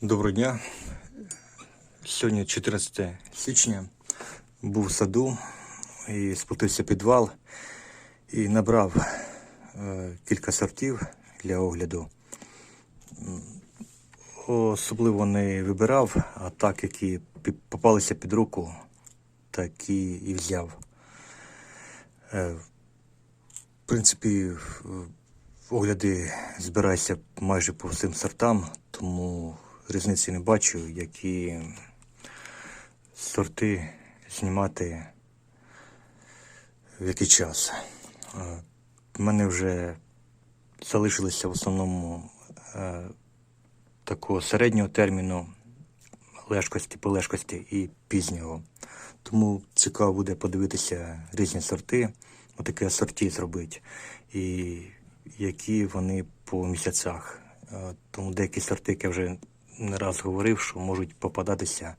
Доброго дня. Сьогодні 14 січня. Був в саду і спустився підвал і набрав е, кілька сортів для огляду. Особливо не вибирав, а так, які попалися під руку, такі і взяв. Е, в принципі, огляди збираюся майже по всім сортам, тому різниці не бачу, які сорти знімати в який час. Е, В мене вже залишилися в основному е, такого середнього терміну лежкості, полежкості і пізнього. Тому цікаво буде подивитися різні сорти, отаке сорті зробити, і які вони по місяцях. Е, Тому деякі сорти, як я вже не раз говорив, що можуть попадатися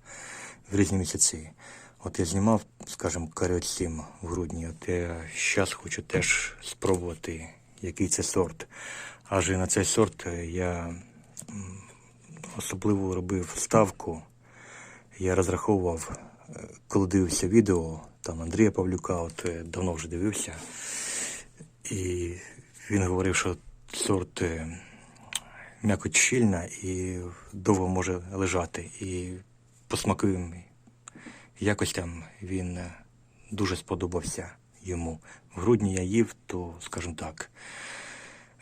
в різні місяці. От я знімав, скажімо, каріот 7 в грудні. От я зараз хочу теж спробувати, який це сорт. Адже на цей сорт я особливо робив ставку. Я розраховував, е, коли дивився відео, там Андрія Павлюка, от е, давно вже дивився. І він говорив, що сорт е, м'якоть щільна і довго може лежати. І по смаковим якостям він е, дуже сподобався йому. В грудні я їв, то, скажімо так,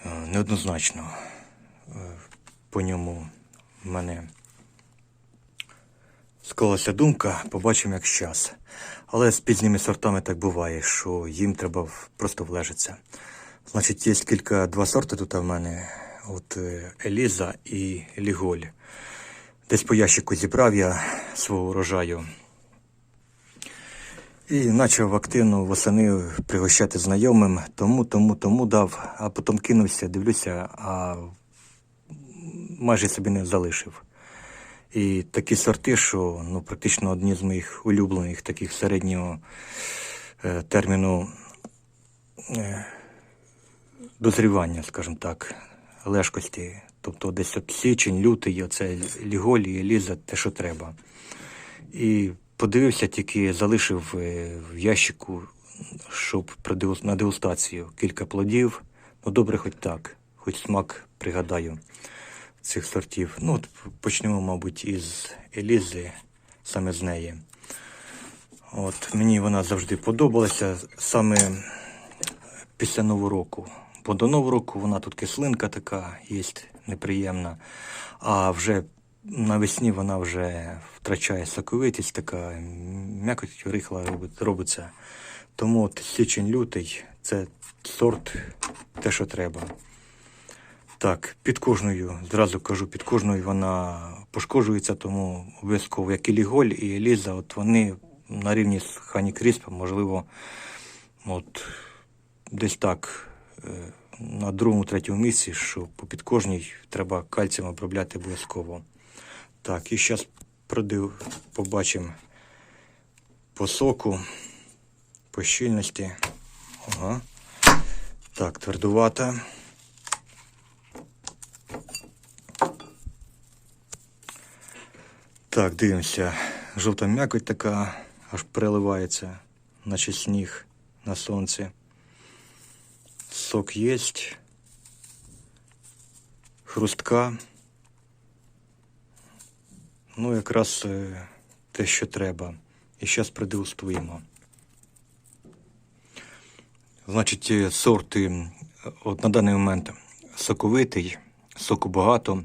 е, неоднозначно е, по ньому в мене склалася думка, побачимо як щас. Але з пізніми сортами так буває, що їм треба просто влежитися. Значить, є кілька два сорти тут в мене. От е, Еліза і Ліголь. Десь по ящику зібрав я свого урожаю. І почав активно восени пригощати знайомим, тому, тому, тому дав, а потім кинувся, дивлюся, а майже собі не залишив. І такі сорти, що ну, практично одні з моїх улюблених, таких середнього е, терміну е, дозрівання, скажімо так, лежкості. Тобто десь от січень, лютий, оце ліголі, ліза, те, що треба. І подивився, тільки залишив е, в ящику, щоб на дегустацію кілька плодів. Ну, добре, хоч так, хоч смак пригадаю цих сортів. Ну, от почнемо, мабуть, із Елізи, саме з неї. От, мені вона завжди подобалася саме після Нового року. Бо до Нового року вона тут кислинка така, є неприємна. А вже навесні вона вже втрачає соковитість, така м'якоть рихла робить- робиться. Тому от січень-лютий це сорт, те, що треба. Так, під кожною, зразу кажу, під кожною вона пошкоджується, тому обов'язково, як і Ліголь, і Еліза, от вони на рівні з Хані Кріспа, можливо, от десь так, на другому, третьому місці, що під кожній треба кальцієм обробляти обов'язково. Так, і зараз продив, побачимо по соку, по щільності. Ага. Так, твердувата. Так, дивимося. Жовта м'якоть така, аж переливається, наче сніг на сонці. Сок є. Хрустка. Ну, якраз е, те, що треба. І зараз продегустуємо. Значить, е, сорти, от на даний момент соковитий, соку багато,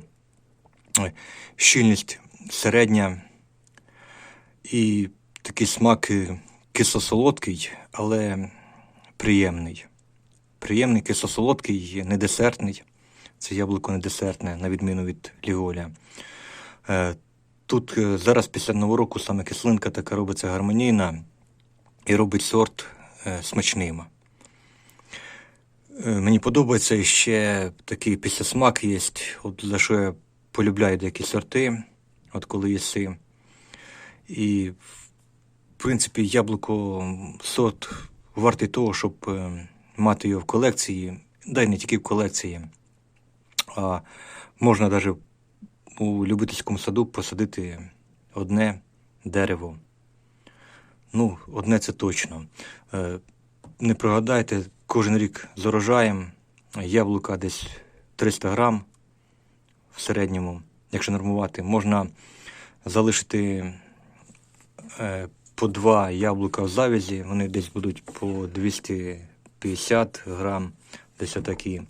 е, щільність середня і такий смак е, кисло-солодкий, але приємний. Приємний кисло-солодкий, не десертний. Це яблуко не десертне, на відміну від ліголя. Е, Тут е, зараз після нового року саме кислинка така робиться гармонійна і робить сорт е, смачним. Мені подобається ще такий післясмак є, от за що я полюбляю деякі сорти, от коли їси. І, в принципі, яблуко сорт вартий того, щоб мати його в колекції, да й не тільки в колекції, а можна навіть у любительському саду посадити одне дерево. Ну, одне це точно. Е, Не пригадайте, кожен рік з урожаєм яблука десь 300 грам в середньому, якщо нормувати, можна залишити е, по два яблука в завязі, вони десь будуть по 250 грам, десь отакі.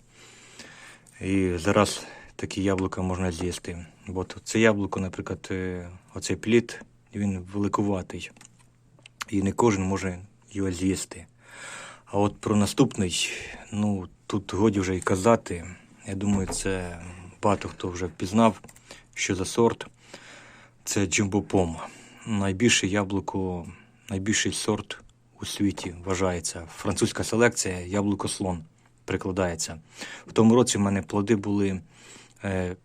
І зараз такі яблука можна з'їсти. Бо це яблуко, наприклад, е, оцей плід, він великуватий. І не кожен може його з'їсти. А от про наступний, ну тут годі вже й казати. Я думаю, це багато хто вже впізнав, що за сорт. Це джимбопом. Найбільше яблуко, найбільший сорт у світі вважається. Французька селекція яблуко слон прикладається. В тому році в мене плоди були е,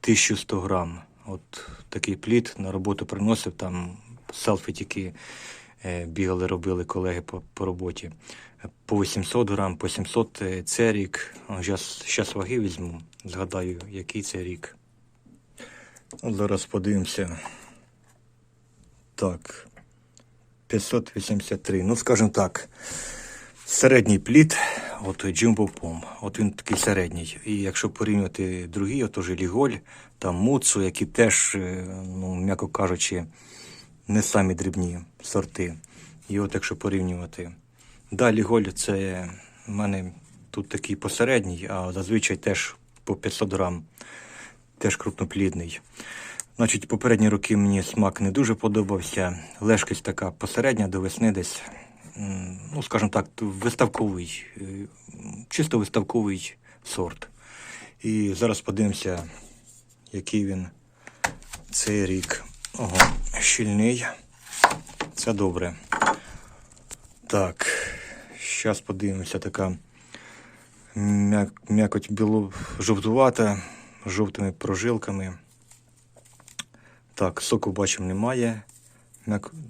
1100 грам. От такий плід на роботу приносив, там селфі тільки е, бігали, робили колеги по, по роботі. По 800 грам, по 700 е, це рік. Зараз ваги візьму, згадаю, який це рік. Зараз подивимося. Так. 583. Ну, скажімо так, середній плід, от Jumbo Pom, от він такий середній. І якщо порівнювати другі, от уже Ліголь, там Муцу, які теж, е, ну, м'яко кажучи, не самі дрібні сорти. І от якщо порівнювати. Да, Ліголь це в мене тут такий посередній, а зазвичай теж по 500 грам, теж крупноплідний. Значить, попередні роки мені смак не дуже подобався. Лежкість така посередня до весни десь, ну, скажімо так, виставковий, е, чисто виставковий сорт. І зараз подивимося, який він цей рік. Ого, щільний. Це добре. Так, зараз подивимося, така м'якоть біло жовтувата, жовтими прожилками. Так, соку бачимо немає.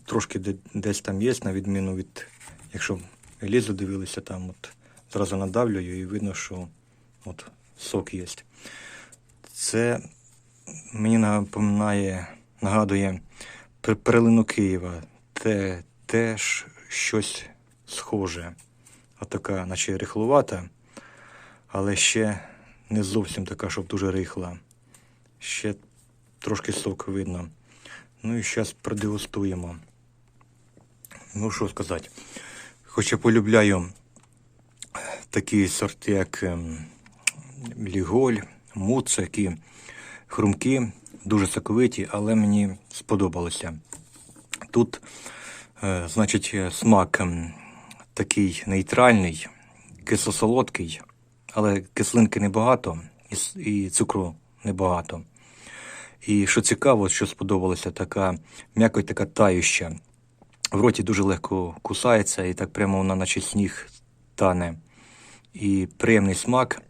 Трошки де- десь там є, на відміну від, якщо лізу дивилися, там от зразу надавлюю і видно, що от сок є. Це мені напоминає, нагадує пер- перлину Києва. Те теж щось схоже. Отака, наче рихлувата, але ще не зовсім така, щоб дуже рихла. Ще трошки сок видно. Ну і зараз продегустуємо. Ну, що сказати. Хоча полюбляю такі сорти, як ем, Ліголь, Муц, які хрумкі, дуже соковиті, але мені сподобалося. Тут, е, значить, е, смак ем, такий нейтральний, кисло-солодкий, але кислинки небагато і, і цукру небагато. І що цікаво, що сподобалося, така м'якоть така тающа. В роті дуже легко кусається, і так прямо вона, наче сніг тане. І приємний смак,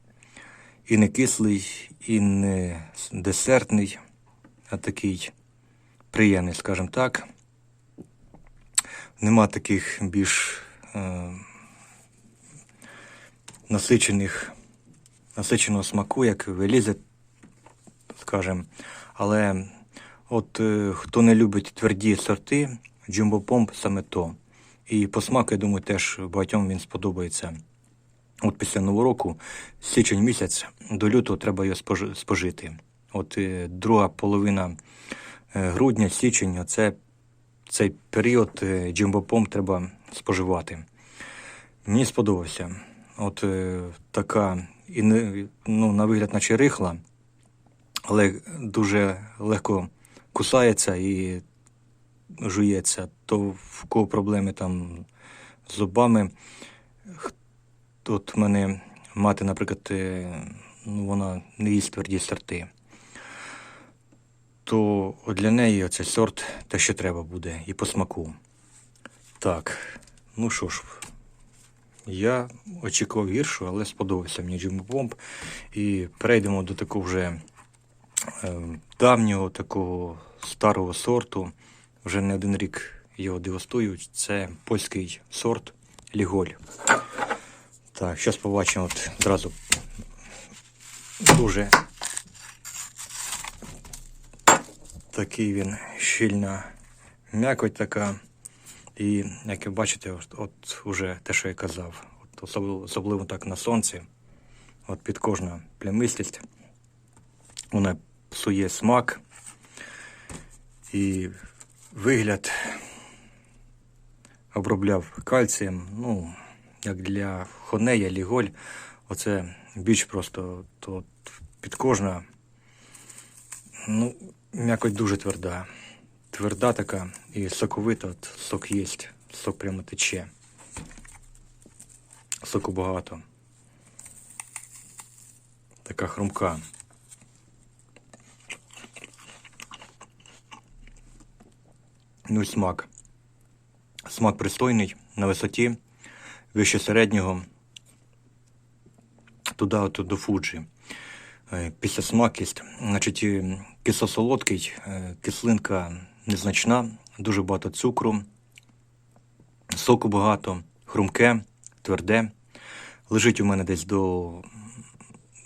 і не кислий, і не десертний, а такий приємний, скажімо так. Нема таких більш е, насичених, насиченого смаку, як в Елізе, скажімо. Але от е, хто не любить тверді сорти, Jumbo саме то. І по смаку, я думаю, теж багатьом він сподобається. От після Нового року, січень місяць, до лютого треба його спожити. От е, друга половина е, грудня, січень, оце цей період Jumbo треба споживати. Мені сподобався. От така, і ну, на вигляд, наче рихла, але дуже легко кусається і жується. То в кого проблеми там з зубами. От в мене мати, наприклад, е, ну, вона не їсть тверді сорти. То для неї оцей сорт те, що треба буде, і по смаку. Так, ну що ж, я очікував гіршу, але сподобався мені Bomb. І перейдемо до такого вже давнього, такого старого сорту. Вже не один рік його дегустують. Це польський сорт Ліголь. Так, зараз побачимо от одразу дуже Такий він щільна м'якоть така. І як ви бачите, от, от уже те, що я казав, от особливо, особливо так на сонці, от під кожна плямистість, вона псує смак і вигляд обробляв кальцієм, ну, як для хонея, ліголь, оце більш просто то от під кожна, ну, м'якоть дуже тверда. Тверда така і соковита, от сок є, сок прямо тече. Соку багато. Така хрумка. Ну смак. Смак пристойний, на висоті, вище середнього, туди от до фуджі. Е, Після смакість, значить, е, кисло-солодкий, е, кислинка незначна, дуже багато цукру, соку багато, хрумке, тверде. Лежить у мене десь до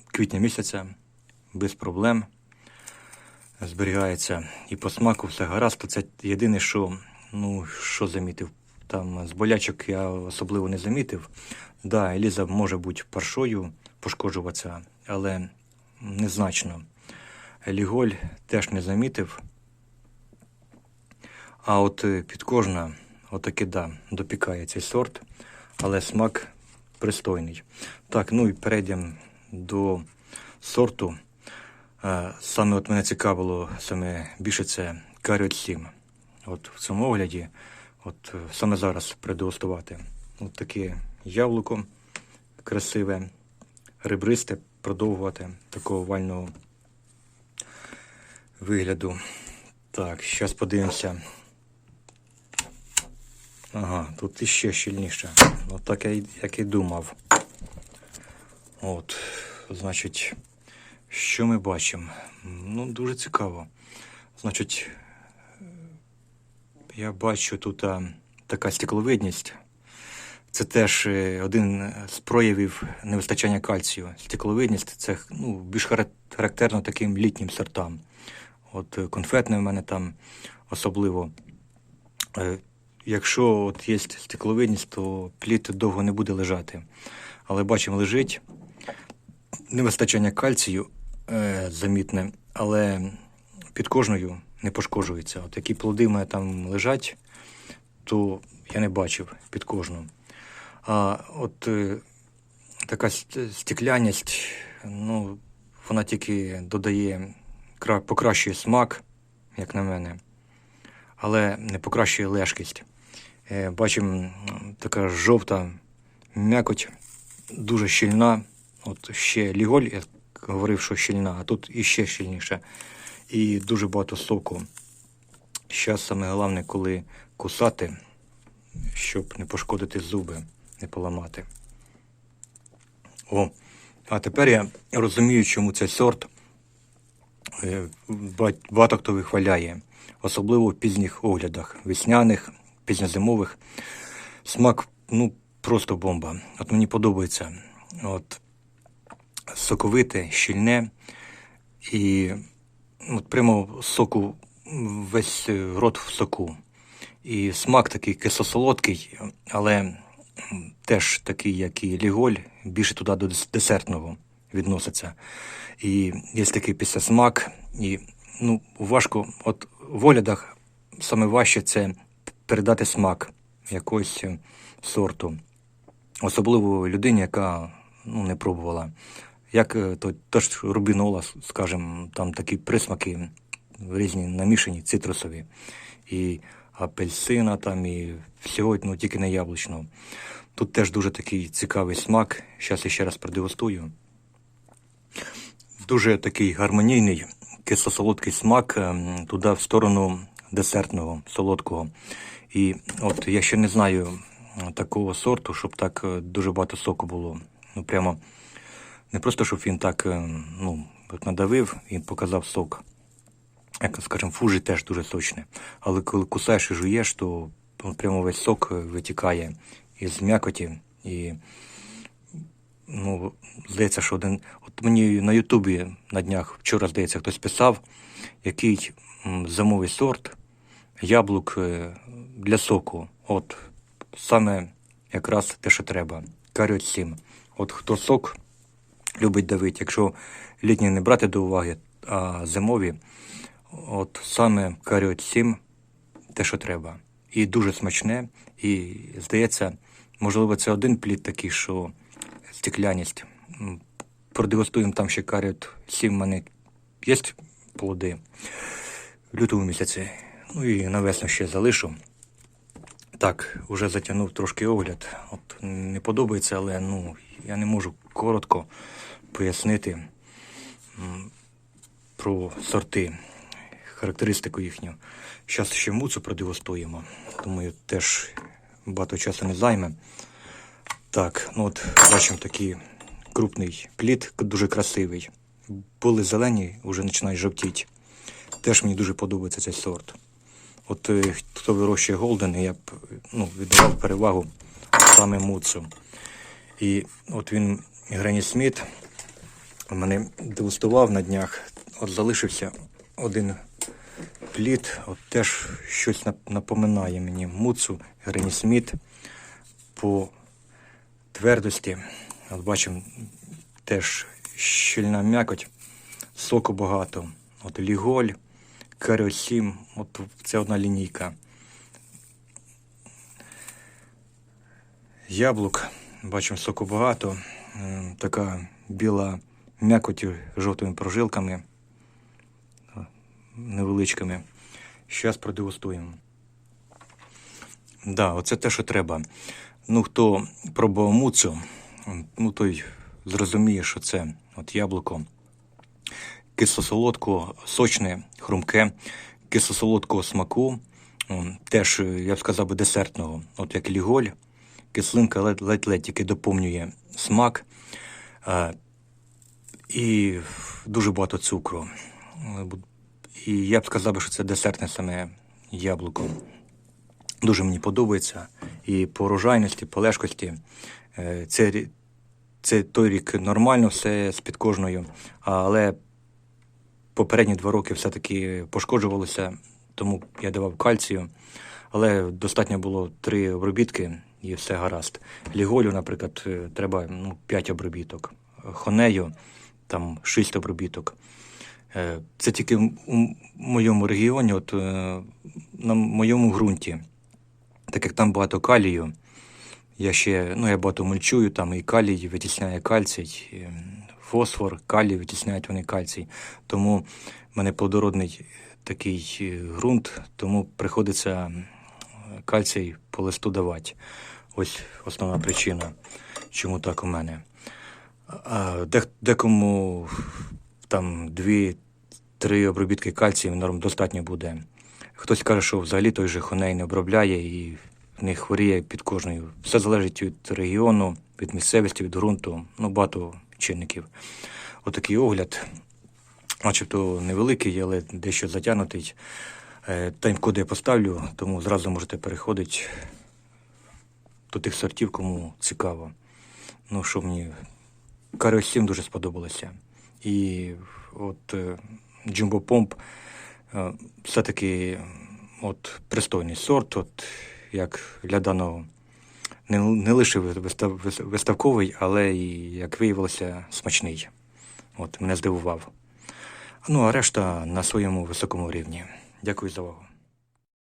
квітня місяця, без проблем. Зберігається і по смаку все гаразд. Це єдине, що, ну, що замітив. Там з болячок я особливо не замітив. Да, Еліза може бути паршою пошкоджуватися, але незначно. Ліголь теж не замітив. А от е, підкожна, отаки, да, допікає цей сорт, але смак пристойний. Так, ну і перейдемо до сорту. Саме от мене цікавило саме більше це Каріот 7. От в цьому огляді, от е, саме зараз продегустувати. От таке яблуко красиве, ребристе, продовгувати такого овального вигляду. Так, зараз подивимося. Ага, тут іще щільніше. Ну так я, як і думав. От, значить, що ми бачимо? Ну, дуже цікаво. Значить, я бачу тут а, така стекловидність. Це теж е, один з проявів невистачання кальцію. Стекловидність це ну, більш характерно таким літнім сортам. От е, конфетне в мене там особливо. Е, Якщо от є стекловидність, то плід довго не буде лежати. Але бачимо, лежить невистачання кальцію е, замітне, але під кожною не пошкоджується. От які плоди в мене там лежать, то я не бачив під кожну. А от е, така ст- стекляність, ну, вона тільки додає, покращує смак, як на мене, але не покращує лежкість. Е, Бачимо, така жовта м'якоть, дуже щільна. От ще ліголь, я говорив, що щільна, а тут іще щільніше. І дуже багато соку. Зараз саме головне, коли кусати, щоб не пошкодити зуби, не поламати. О, а тепер я розумію, чому цей сорт е, багато хто вихваляє, особливо в пізніх оглядах, весняних, пізньозимових. Смак, ну, просто бомба. От мені подобається. От, соковите, щільне і от прямо соку, весь е, рот в соку. І смак такий кисло-солодкий, але теж такий, як і ліголь, більше туди до десертного відноситься. І є такий післясмак, і ну, важко, от в оглядах саме важче це передати смак якогось е, сорту. Особливо людині, яка ну, не пробувала. Як е, то, то ж рубінола, скажімо, там такі присмаки різні намішані, цитрусові. І апельсина там, і всього, ну, тільки не яблучного. Тут теж дуже такий цікавий смак. Зараз я ще раз продегустую. Дуже такий гармонійний, кисло-солодкий смак ем, туди в сторону десертного, солодкого. І от я ще не знаю е, такого сорту, щоб так е, дуже багато соку було. Ну прямо не просто, щоб він так е, ну, надавив і показав сок. Як, скажімо, фужі теж дуже сочне. Але коли кусаєш і жуєш, то прямо весь сок е, витікає із м'якоті. І ну, здається, що один. От мені на Ютубі на днях вчора, здається, хтось писав, який зимовий сорт яблук е, для соку. От саме якраз те, що треба. Каріот 7. От хто сок любить давити, якщо літні не брати до уваги, а зимові, от саме каріот 7 те, що треба. І дуже смачне. І здається, можливо, це один плід такий, що стекляність. Продегустуємо там ще каріот 7 в мене є плоди в лютому місяці. Ну і на весну ще залишу. Так, вже затягнув трошки огляд. От не подобається, але ну, я не можу коротко пояснити про сорти, характеристику їхню. Зараз ще муцу продегустуємо. Думаю, теж багато часу не займе. Так, ну от бачимо такий крупний плід, дуже красивий. Були зелені, вже починають жовтіти. Теж мені дуже подобається цей сорт. От е, хто вирощує голден, я б ну, віддавав перевагу саме муцу. І от він, Грені Сміт, мене дегустував на днях. От залишився один плід, от теж щось напоминає мені муцу, Грені Сміт по твердості. От бачимо теж щільна м'якоть, соку багато. От ліголь, каріо 7, от це одна лінійка. Яблук, бачимо соку багато. Така біла м'якоть з жовтими прожилками е, невеличкими. Зараз продегустуємо. Да, оце те, що треба. Ну, хто пробував муцу, ну той зрозуміє, що це от яблуко кисло-солодкого, сочне, хрумке, кисло-солодкого смаку, теж, е, я б сказав би, десертного, от як ліголь, кислинка ледь- ледь-ледь тільки доповнює смак. Е, І дуже багато цукру. І я б сказав, що це десертне саме яблуко. Дуже мені подобається. І по урожайності, по лежкості. Е, Це, це той рік нормально, все з під кожною, але попередні два роки все-таки пошкоджувалося, тому я давав кальцію. Але достатньо було три обробітки і все гаразд. Ліголю, наприклад, е, треба ну, 5 обробіток. Хонею там 6 обробіток. Е, Це тільки у моєму регіоні, от е, на моєму ґрунті. Так як там багато калію, я ще, ну я багато мульчую, там і калій витісняє кальцій, фосфор, калій витісняють вони кальцій. Тому в мене плодородний такий е, ґрунт, тому приходиться кальцій по листу давати. Ось основна причина, чому так у мене. Декому там дві-три обробітки кальцію норм достатньо буде. Хтось каже, що взагалі той же хоней не обробляє і не хворіє під кожною. Все залежить від регіону, від місцевості, від ґрунту, ну багато чинників. Отакий огляд, начебто невеликий, але дещо затягнутий. Е, Тайм-коди я поставлю, тому зразу можете переходити до тих сортів, кому цікаво. Ну, що мені Каріо 7 дуже сподобалося. І от е, Jumbo Pomp е, все-таки от пристойний сорт, от як для даного не, не лише вистав, виставковий, але і, як виявилося, смачний. От мене здивував. Ну, а решта на своєму високому рівні. Дякую за увагу.